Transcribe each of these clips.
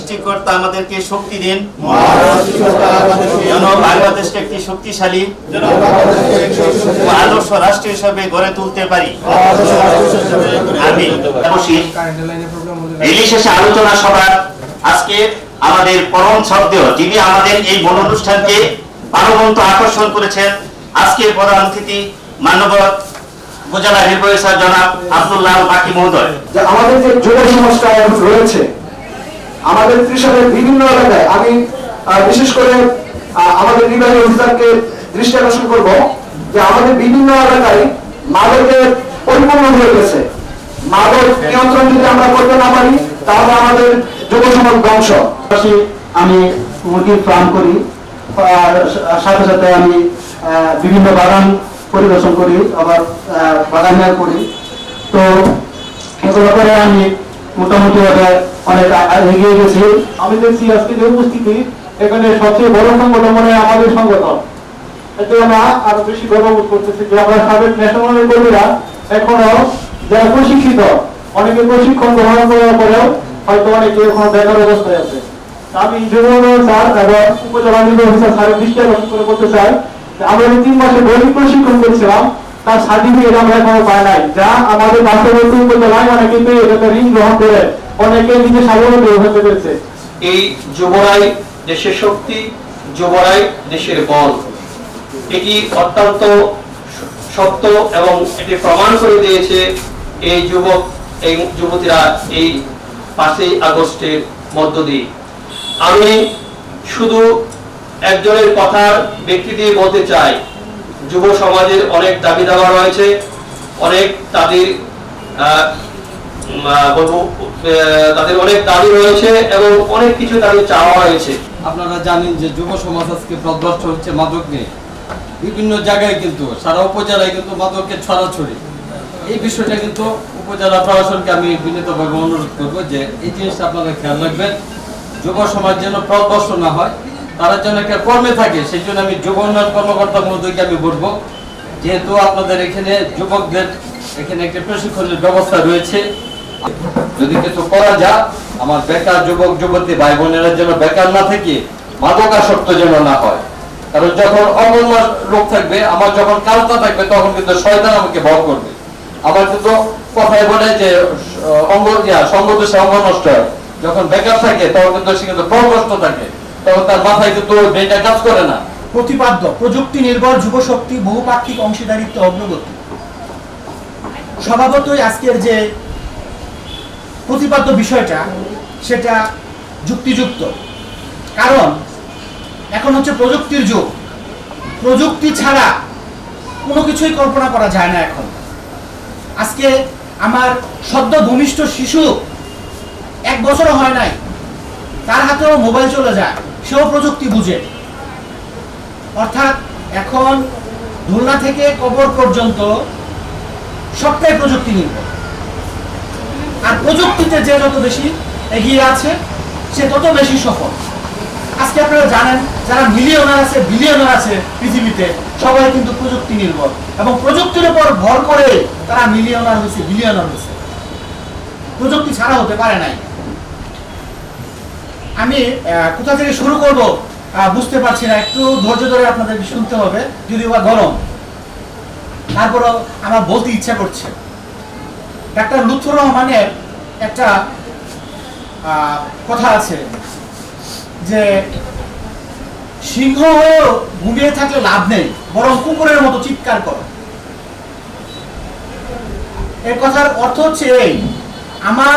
চিন্তা করেন না সৃষ্টিকর্তা আমাদেরকে শক্তি দিন। যেন বাংলাদেশকে একটি শক্তিশালী আদর্শ রাষ্ট্র হিসাবে গড়ে তুলতে পারি। আমি শেষে আলোচনা সভার আজকে আমাদের পরম শব্দ যিনি আমাদের এই বন অনুষ্ঠানকে প্রাণবন্ত আকর্ষণ করেছেন আজকের প্রধান অতিথি মানবত উপজেলা নির্বাহী স্যার জনাব আব্দুল্লাহ বাকি মহোদয়। আমাদের যে যুব এখন রয়েছে আমাদের ত্রিশালের বিভিন্ন এলাকায় আমি বিশেষ করে আমাদের নির্বাহী অফিসারকে দৃষ্টি আকর্ষণ করব যে আমাদের বিভিন্ন এলাকায় মাদকের পরিপূর্ণ হয়ে গেছে। মাদক নিয়ন্ত্রণ যদি আমরা করতে না পারি, তাহলে আমাদের যুব সমাজ আমি মুরগির ফার্ম করি সাথে সাথে আমি বিভিন্ন বাগান পরিদর্শন করি, আবার বাগান করি। তো এগুলো আমি মোটামুটি ভাবে অনেক এগিয়ে গেছি। আমি দেখছি আজকে যে উপস্থিতি, এখানে সবচেয়ে বড় সংগঠন মানে আমাদের সংগঠন। এতে আমরা আরও বেশি গর্ববোধ করতেছি যে আমরা সাবেক ন্যাশনাল কর্মীরা এখনও যারা প্রশিক্ষিত, অনেকে প্রশিক্ষণ গ্রহণ করার পরেও হয়তো অনেকে এখনও বেকার অবস্থায় আছে। আমি যুবদল স্যার এবং উপজেলা নির্বাহী স্যারের দৃষ্টি আকর্ষণ করে বলতে চাই আমরা তিন মাসে দৈনিক প্রশিক্ষণ করছিলাম তার সার্টিফিকেট আমরা এখনও পাই নাই। যা আমাদের পার্শ্ববর্তী উপজেলায় অনেকে এটাতে ঋণ গ্রহণ করে। অনেকে নিজে স্বাবলম্বী হতে পেরেছে। এই যুবরাই দেশের শক্তি, যুবরাই দেশের বল। এটি অত্যন্ত সত্য এবং এটি প্রমাণ করে দিয়েছে এই যুবক, এই যুবতীরা এই পাঁচই আগস্টের মধ্য দিয়ে। আমি শুধু একজনের কথার ব্যক্তি দিয়ে বলতে চাই যুব সমাজের অনেক দাবি দাবা রয়েছে, অনেক তাদের বলব তাদের অনেক দাবি রয়েছে এবং অনেক কিছু তাদের চাওয়া হয়েছে আপনারা জানেন যে যুব সমাজ আজকে প্রদর্শ হচ্ছে মাদক নিয়ে। বিভিন্ন জায়গায় কিন্তু, সারা উপজেলায় কিন্তু মাদকের ছড়াছড়ি। এই বিষয়টা কিন্তু উপজেলা প্রশাসনকে আমি বিনীতভাবে অনুরোধ করব যে এই জিনিসটা আপনারা খেয়াল রাখবেন। যুব সমাজ যেন প্রদর্শ না হয় তারা যেন একটা কর্মে থাকে, সেই জন্য আমি যুব উন্নয়ন কর্মকর্তা মহোদয়কে আমি বলব, যেহেতু আপনাদের এখানে যুবকদের এখানে একটা প্রশিক্ষণের ব্যবস্থা রয়েছে, যদি কিছু করা যায়, আমার বেকার যুবক, যুবতী ভাই বোনেরা যেন বেকার না থেকে মাদকাসক্ত যেন না হয়। কারণ যখন অগণ্য লোক থাকবে, আমার যখন কালতা থাকবে, তখন কিন্তু শয়তান আমাকে ভয় করবে। আমার কিন্তু কথায় বলে যে, অঙ্গ সঙ্গ দোষে অঙ্গ নষ্ট হয়। যখন বেকার থাকে, তখন কিন্তু সে কিন্তু প্রকষ্ট থাকে। তখন তার মাথায় কিন্তু ব্রেনটা কাজ করে না। প্রতিপাদ্য, প্রযুক্তি নির্ভর যুবশক্তি বহুপাক্ষিক অংশীদারিত্ব, অগ্রগতি। স্বভাবতই আজকের যে প্রতিপাদ্য বিষয়টা, সেটা যুক্তিযুক্ত। কারণ, এখন হচ্ছে প্রযুক্তির যুগ। প্রযুক্তি ছাড়া কোনো কিছুই কল্পনা করা যায় না এখন। আজকে আমার সদ্য ভূমিষ্ঠ শিশু এক বছরও হয় নাই। তার হাতেও মোবাইল চলে যায়। সেও প্রযুক্তি বুঝে। অর্থাৎ এখন খুলনা থেকে কবর পর্যন্ত সবটাই প্রযুক্তি নির্ভর। আর প্রযুক্তিতে যে যত বেশি এগিয়ে আছে, সে তত বেশি সফল। আজকে আপনারা জানেন, যারা মিলিয়নার আছে, বিলিয়নার আছে পৃথিবীতে, সবাই কিন্তু প্রযুক্তি নির্ভর। এবং প্রযুক্তির উপর ভর করে তারা মিলিয়নার হয়েছে, বিলিয়নার হয়েছে। প্রযুক্তি ছাড়া হতে পারে নাই। আমি কোথা থেকে শুরু করব বুঝতে পারছি না। একটু ধৈর্য ধরে আপনাদের শুনতে হবে যদি বা গরম। তারপরও আমার বলতে ইচ্ছা করছে। ডাক্তার লুৎফুর রহমানের একটা কথা আছে যে, সিংহ হয়েও ঘুমিয়ে থাকলে লাভ নেই, বরং কুকুরের মতো চিৎকার করো। এর কথার অর্থ হচ্ছে এই, আমার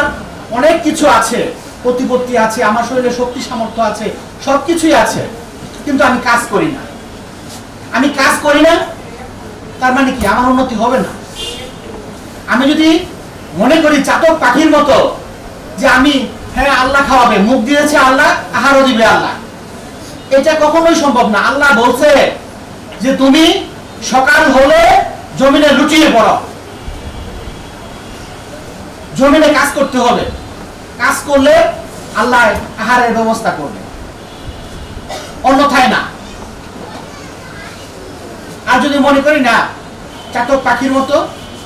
অনেক কিছু আছে প্রতিপত্তি আছে, আমার শরীরে শক্তি সামর্থ্য আছে, সবকিছুই আছে, কিন্তু আমি কাজ করি না। আমি কাজ করি না, তার মানে কি? আমার উন্নতি হবে না। আমি যদি মনে করি চাতক পাখির মতো যে আমি হ্যাঁ আল্লাহ খাওয়াবে, মুখ দিয়েছে আল্লাহ, আহারও দিবে আল্লাহ। এটা কখনোই সম্ভব না। আল্লাহ বলছে যে তুমি সকাল হলে জমিনে লুটিয়ে পড়ো। জমিনে কাজ করতে হবে। কাজ করলে আল্লাহ আহারের ব্যবস্থা করবে। অন্যথায় না। আর যদি মনে করি না, চাতক পাখির মতো,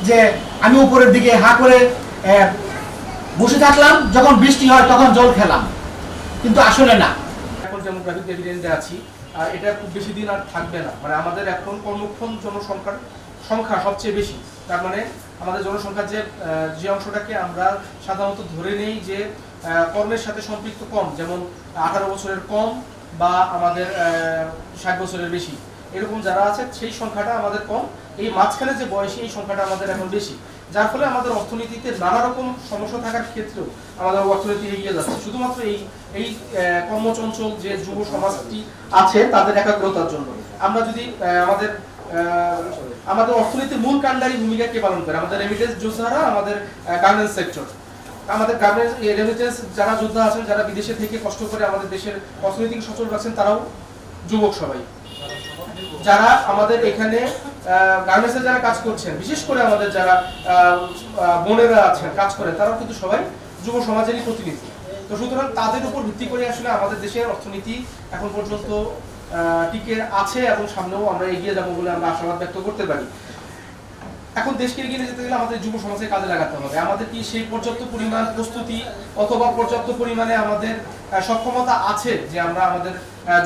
যে আমি উপরের দিকে হা করে বসে থাকলাম, যখন বৃষ্টি হয় তখন জল খেলাম। কিন্তু আসলে না। এখন ডেমোগ্রাফিক এভিডেন্সে আছি, আর এটা খুব বেশি দিন আর থাকবে না। মানে আমাদের এখন কর্মক্ষম জনসংখ্যার সংখ্যা সবচেয়ে বেশি। তার মানে আমাদের জনসংখ্যার যে যে অংশটাকে আমরা সাধারণত ধরে নেই যে কর্মের সাথে সম্পৃক্ত কম, যেমন আঠারো বছরের কম বা আমাদের ষাট বছরের বেশি। এরকম যারা আছে, সেই সংখ্যাটা আমাদের কম। এই মাঝখানে যে বয়সী, এই সংখ্যাটা আমাদের এখন বেশি। যার ফলে আমাদের অর্থনীতিতে নানা রকম সমস্যা থাকার ক্ষেত্রেও আমাদের অর্থনীতি এগিয়ে যাচ্ছে। শুধুমাত্র এই এই কর্মচঞ্চল যে যুব সমাজটি আছে, তাদের একাগ্রতার জন্য। আমরা যদি আমাদের আমাদের অর্থনীতির মূল কাণ্ডারি ভূমিকা কে পালন করে? আমাদের রেমিটেন্স যোদ্ধারা আমাদের গার্মেন্টস সেক্টর আমাদের গার্মেন্টস রেমিটেন্স যারা যোদ্ধা আছেন, যারা বিদেশে থেকে কষ্ট করে আমাদের দেশের অর্থনৈতিক সচল রাখছেন, তারাও যুবক সবাই। যারা আমাদের এখানে গার্মেন্টসে যারা কাজ করছেন, বিশেষ করে আমাদের যারা বোনেরা আছেন, কাজ করেন, তারাও কিন্তু সবাই যুব সমাজেরই প্রতিনিধি। তো সুতরাং তাদের উপর ভিত্তি করে আসলে আমাদের দেশের অর্থনীতি এখন পর্যন্ত টিকে আছে এবং সামনেও আমরা এগিয়ে যাব বলে আমরা আশাবাদ ব্যক্ত করতে পারি। এখন দেশকে এগিয়ে যেতে গেলে আমাদের যুব সমাজকে কাজে লাগাতে হবে। আমাদের কি সেই পর্যাপ্ত পরিমাণ প্রস্তুতি অথবা পর্যাপ্ত পরিমাণে আমাদের সক্ষমতা আছে যে আমরা আমাদের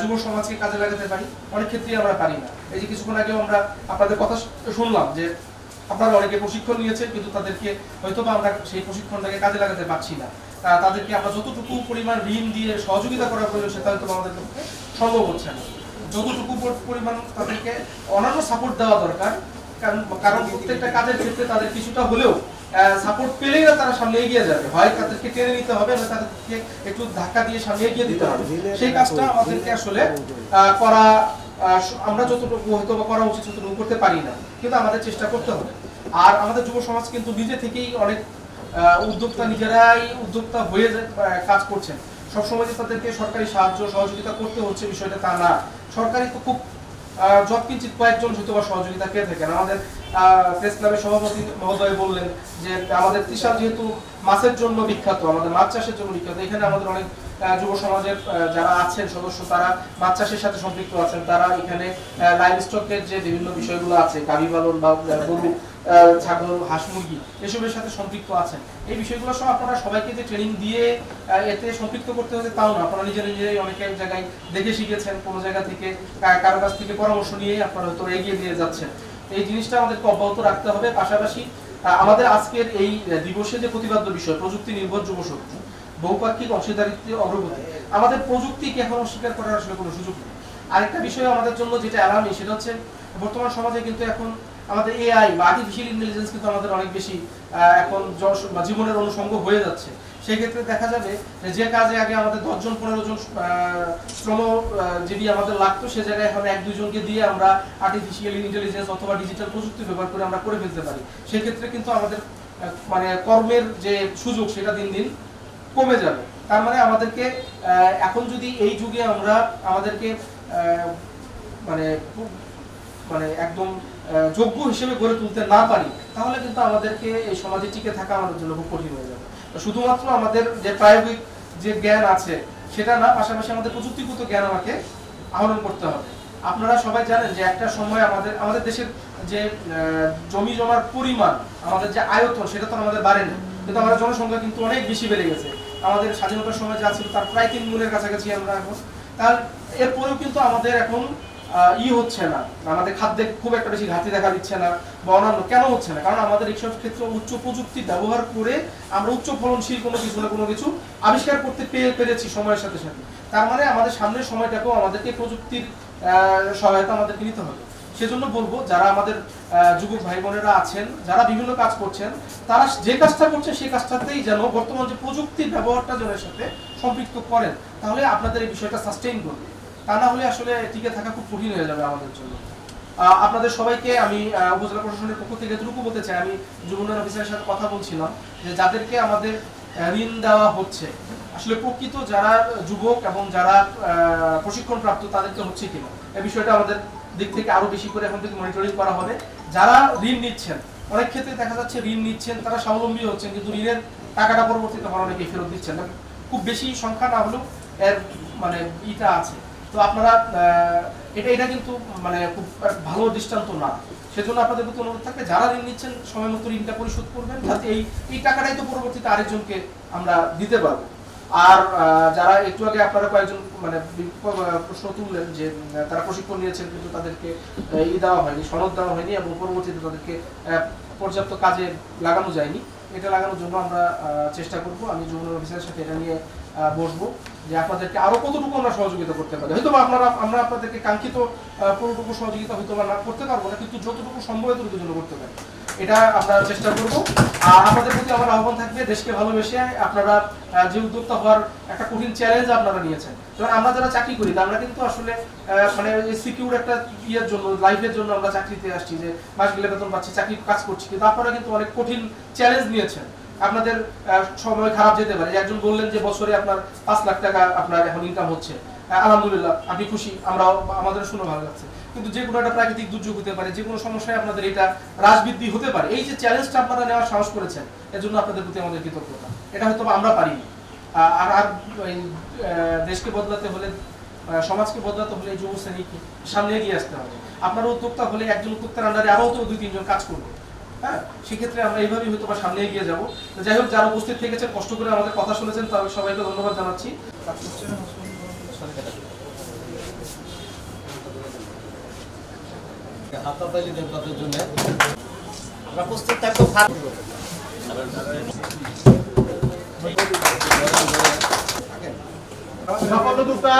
যুব সমাজকে কাজে লাগাতে পারি? অনেক ক্ষেত্রেই আমরা পারি না। এই যে কিছুক্ষণ আগেও আমরা আপনাদের কথা শুনলাম যে আপনারা অনেকে প্রশিক্ষণ নিয়েছে কিন্তু তাদেরকে হয়তো বা আমরা সেই প্রশিক্ষণটাকে কাজে লাগাতে পারছি না। তাদেরকে আমরা যতটুকু পরিমাণ ঋণ দিয়ে সহযোগিতা করার প্রয়োজন সেটা হয়তো আমাদের পক্ষে সম্ভব হচ্ছে না। যতটুকু পরিমাণ তাদেরকে অন্যান্য সাপোর্ট দেওয়া দরকার, কারণ কারণ প্রত্যেকটা কাজের ক্ষেত্রে তাদের কিছুটা হলেও সাপোর্ট পেলেই না তারা সামনে এগিয়ে যাবে। হয় তাদেরকে টেনে নিতে হবে, না তাদেরকে একটু ধাক্কা দিয়ে সামনে এগিয়ে দিতে হবে। সেই কাজটা আমাদেরকে আসলে করা আমরা যতটুকু হয়তো বা করা উচিত ততটুকু করতে পারি না। কিন্তু আমাদের চেষ্টা করতে হবে। আর আমাদের যুব সমাজ কিন্তু নিজে থেকেই অনেক উদ্যোক্তা নিজেরাই উদ্যোক্তা হয়ে কাজ করছেন। সবসময় যে তাদেরকে সরকারি সাহায্য, সহযোগিতা করতে হচ্ছে বিষয়টা তা না। সরকারি তো খুব যৎকিঞ্চিত কয়েকজন হয়তো বা সহযোগিতা পেয়ে থাকেন। আমাদের প্রেস ক্লাবের সভাপতি মহোদয় বললেন যে, আমাদের ত্রিশাল যেহেতু মাছের জন্য বিখ্যাত, আমাদের মাছ চাষের জন্য বিখ্যাত, এখানে আমাদের অনেক যুব সমাজের যারা আছেন, সদস্য, তারা মাছ চাষের সাথে সম্পৃক্ত আছেন। তারা এখানে লাইভ স্টকের যে বিভিন্ন বিষয়গুলো আছে, গাভী পালন বা গরু ছাগল, হাঁস, মুরগি এসবের সাথে সম্পৃক্ত আছেন। এই বিষয়গুলো সব আপনারা সবাইকে যে ট্রেনিং দিয়ে এতে সম্পৃক্ত করতে হচ্ছে তাও না। আপনারা নিজেরা নিজেরাই অনেক জায়গায় দেখে শিখেছেন, কোনো জায়গা থেকে কারও কাছ থেকে পরামর্শ নিয়ে আপনারা হয়তো এগিয়ে দিয়ে যাচ্ছেন। এই জিনিসটা আমাদেরকে অব্যাহত রাখতে হবে। পাশাপাশি আমাদের আজকের এই দিবসে যে প্রতিপাদ্য বিষয়, প্রযুক্তি নির্ভর যুব শক্তি, বহুপাক্ষিক অংশীদারিত্বের অগ্রগতি, আমাদের প্রযুক্তিকে এখন অস্বীকার করার আসলে কোনো সুযোগ নেই। আরেকটা বিষয় আমাদের জন্য যেটা অ্যালার্মি সেটা হচ্ছে বর্তমান সমাজে কিন্তু এখন আমাদের এআই বা আর্টিফিশিয়াল ইন্টেলিজেন্স কিন্তু আমাদের অনেক বেশি এখন জীবনের অনুষঙ্গ হয়ে যাচ্ছে। সেই ক্ষেত্রে দেখা যাবে যে কাজে আগে আমাদের দশজন পনেরো জন আহ, শ্রমজীবী আমাদের লাগতো সে জায়গায় এখন এক দুজনকে দিয়ে আমরা আর্টিফিশিয়াল ইন্টেলিজেন্স অথবা ডিজিটাল প্রযুক্তি ব্যবহার করে আমরা করে ফেলতে পারি। সেক্ষেত্রে কিন্তু আমাদের মানে কর্মের যে সুযোগ সেটা দিন দিন কমে যাবে। তার মানে আমাদেরকে এখন যদি এই যুগে আমরা আমাদেরকে মানে মানে একদম যোগ্য হিসেবে গড়ে তুলতে না পারি, তাহলে কিন্তু আমাদেরকে এই সমাজে টিকে থাকা আমাদের জন্য খুব কঠিন হয়ে যাবে। শুধুমাত্র আমাদের যে প্রায়োগিক যে জ্ঞান আছে, সেটা না, পাশাপাশি আমাদের প্রযুক্তিগত জ্ঞান আমাকে আহরণ করতে হবে। আপনারা সবাই জানেন যে একটা সময় আমাদের আমাদের দেশের যে জমি জমার পরিমাণ, আমাদের যে আয়তন, সেটা তো আমাদের বাড়েনি। কিন্তু আমাদের জনসংখ্যা কিন্তু অনেক বেশি বেড়ে গেছে। আমাদের স্বাধীনতার সময় যা ছিল তার প্রায় তিন গুণের কাছাকাছি আমরা এখন। তার, এরপরেও কিন্তু আমাদের এখন ই হচ্ছে না। আমাদের খাদ্যে খুব একটা বেশি ঘাটতি দেখা দিচ্ছে না বা অন্যান্য কেন হচ্ছে না? কারণ আমাদের এইসব ক্ষেত্রে উচ্চ প্রযুক্তি ব্যবহার করে আমরা উচ্চ ফলনশীল কোনো কিছু না কোনো কিছু আবিষ্কার করতে পেয়ে পেরেছি সময়ের সাথে সাথে। তার মানে আমাদের সামনের সময়টাকেও আমাদেরকে প্রযুক্তির সহায়তা আমাদেরকে নিতে হবে। সেজন্য বলব, যারা আমাদের যুবক ভাই বোনেরা আছেন, যারা বিভিন্ন কাজ করছেন, তারা যে কাজটা করছেন সেই কাজটাতেই যেন বর্তমান যে প্রযুক্তির ব্যবহারটা জনের সাথে সম্পৃক্ত করেন, তাহলে আপনাদের এই বিষয়টা সাস্টেইন করবে। তা না হলে আসলে টিকে থাকা খুব কঠিন হয়ে যাবে আমাদের জন্য। আপনাদের সবাইকে আমি উপজেলা প্রশাসনের পক্ষ থেকে এতটুকু বলতে চাই, আমি যুব উন্নয়ন অফিসারের সাথে কথা বলছিলাম যে যাদেরকে আমাদের ঋণ দেওয়া হচ্ছে, আসলে প্রকৃত যারা যুবক এবং যারা প্রশিক্ষণ প্রাপ্ত তাদেরকে হচ্ছে কিনা এই বিষয়টা আমাদের দিক থেকে আরও বেশি করে এখন থেকে মনিটরিং করা হবে। যারা ঋণ নিচ্ছেন, অনেক ক্ষেত্রে দেখা যাচ্ছে ঋণ নিচ্ছেন, তারা স্বাবলম্বী হচ্ছেন, কিন্তু ঋণের টাকাটা পরবর্তীতে আবার অনেকে ফেরত দিচ্ছেন। খুব বেশি সংখ্যা না হলেও এর মানে ইটা আছে। তো আপনারা এটা এটা কিন্তু মানে খুব ভালো দৃষ্টান্ত না। সেজন্য আপনাদের প্রতি অনুরোধ থাকবে, যারা ঋণ নিচ্ছেন সময় মতো ঋণটা পরিশোধ করবেন, যাতে এই এই টাকাটাই তো পরবর্তীতে আরেকজনকে আমরা দিতে পারব। আর যারা একটু আগে আপনারা কয়েকজন মানে প্রশ্ন তুললেন যে তারা প্রশিক্ষণ নিয়েছেন কিন্তু তাদেরকে ই দেওয়া হয়নি, সনদ দেওয়া হয়নি এবং পরবর্তীতে তাদেরকে পর্যাপ্ত কাজে লাগানো যায়নি। এটা লাগানোর জন্য আমরা চেষ্টা করব। আমি জুনিয়র অফিসারের সাথে এটা নিয়ে বসবো যে আপনাদেরকে আরও কতটুকু আমরা সহযোগিতা করতে পারি। হয়তো আপনারা, আমরা আপনাদেরকে কাঙ্ক্ষিত কোনোটুকু সহযোগিতা হয়তো না করতে পারব না, কিন্তু যতটুকু সম্ভব এতটুকু জন্য করতে পারি। এটা আমরা চেষ্টা করব। আর আপনাদের প্রতি আমার আহ্বান থাকবে, দেশকে ভালোবেসে আপনারা যে উদ্যোক্তা হওয়ার একটা কঠিন চ্যালেঞ্জ আপনারা নিয়েছেন। যেমন আমরা যারা চাকরি করি, আমরা কিন্তু আসলে মানে সিকিউর একটা ইয়ের জন্য লাইফের জন্য আমরা চাকরিতে আসছি যে, মাস গেলে বেতন পাচ্ছি, চাকরি কাজ করছি কিন্তু আপনারা কিন্তু অনেক কঠিন চ্যালেঞ্জ নিয়েছেন। আপনাদের সময় খারাপ যেতে পারে। একজন বললেন যে বছরে আপনার পাঁচ লাখ টাকা আপনার এখন ইনকাম হচ্ছে। আলহামদুলিল্লাহ, আপনি খুশি আমরা আমাদের শুনে ভালো লাগছে। কিন্তু যে কোনো একটা প্রাকৃতিক দুর্যোগ হতে পারে যে কোনো সমস্যায় আপনাদের এটা হ্রাস বৃদ্ধি হতে পারে। এই যে চ্যালেঞ্জটা আপনারা নেওয়ার সাহস করেছেন এর জন্য আপনাদের প্রতি আমাদের কৃতজ্ঞতা। এটা হয়তো বা আমরা পারিনি। আর আর দেশকে বদলাতে হলে সমাজকে বদলাতে হলে এই যুব শ্রেণীকে সামনে এগিয়ে আসতে হবে। আপনারা উদ্যোক্তা হলে একজন উদ্যোক্তার আন্ডারে আরও তো দুই তিনজন কাজ করবে। হ্যাঁ? সেক্ষেত্রে আমরা এইভাবেই হয়তো বা সামনে এগিয়ে যাব। যাই হোক যারা উপস্থিত থেকেছেন কষ্ট করে আমাদের কথা শুনেছেন তাদের সবাইকে ধন্যবাদ জানাচ্ছি। হাতাতালি দেন তাদের জন্য। আমরা প্রস্তুত থাকব সাফল্য দুটা